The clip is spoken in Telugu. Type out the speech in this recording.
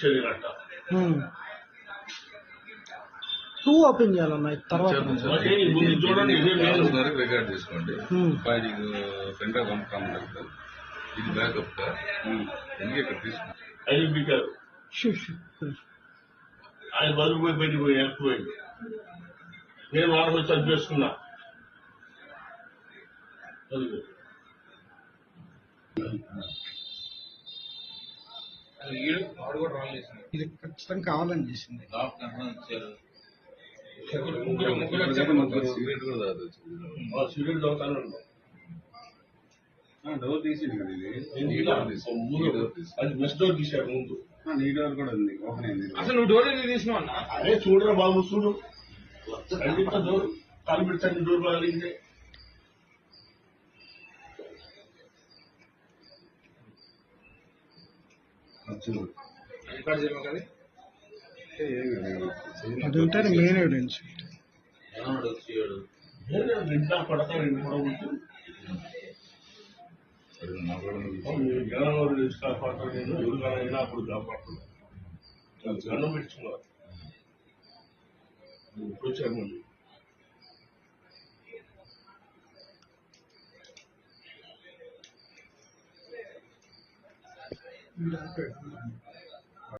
చెల్లినట్ట టూ ఓపెన్ చేయాలన్న ఇది తర్వాత చూడండి ఇదే రికార్డ్ చేసుకోండి Hmm. ఫైలింగ్ ఫ్రంట్ పంపుతాం ఇది బ్యాకప్ ఎందుకు ఇక్కడ తీసుకోండి ఆయన బదులు పోయి బయటికి పోయి నేను వాళ్ళకి వచ్చి అది చేసుకున్నా. అదిగో. ఇది ఖచ్చితంగా కావాలని చేసింది. డోర్ తీసింది కదా ఇది. ముందు అది మెస్ డోర్ తీశాడు ముందు. ఆ, నీ డోర్ కూడా ఉంది. ఓపెన్ అయింది. అసలు నువ్వు డోర్ ఎందుకు తీసినావు అన్న? అరే చూడరా బాబు చూడు. డోర్. కాలు పెడతాను డోర్ బాగాలిందే ఖర్చులు రికార్డ్ చేయమా కదా అది? ఉంటే మెయిన్ ఎవిడెన్స్ ఉంది. జనంలో కాపాడతాను నేను ఎవరికైనా అప్పుడు కాపాడుతున్నాను జనం పెట్టుకున్నారు ఇప్పుడు వచ్చారు ముందు Mildred.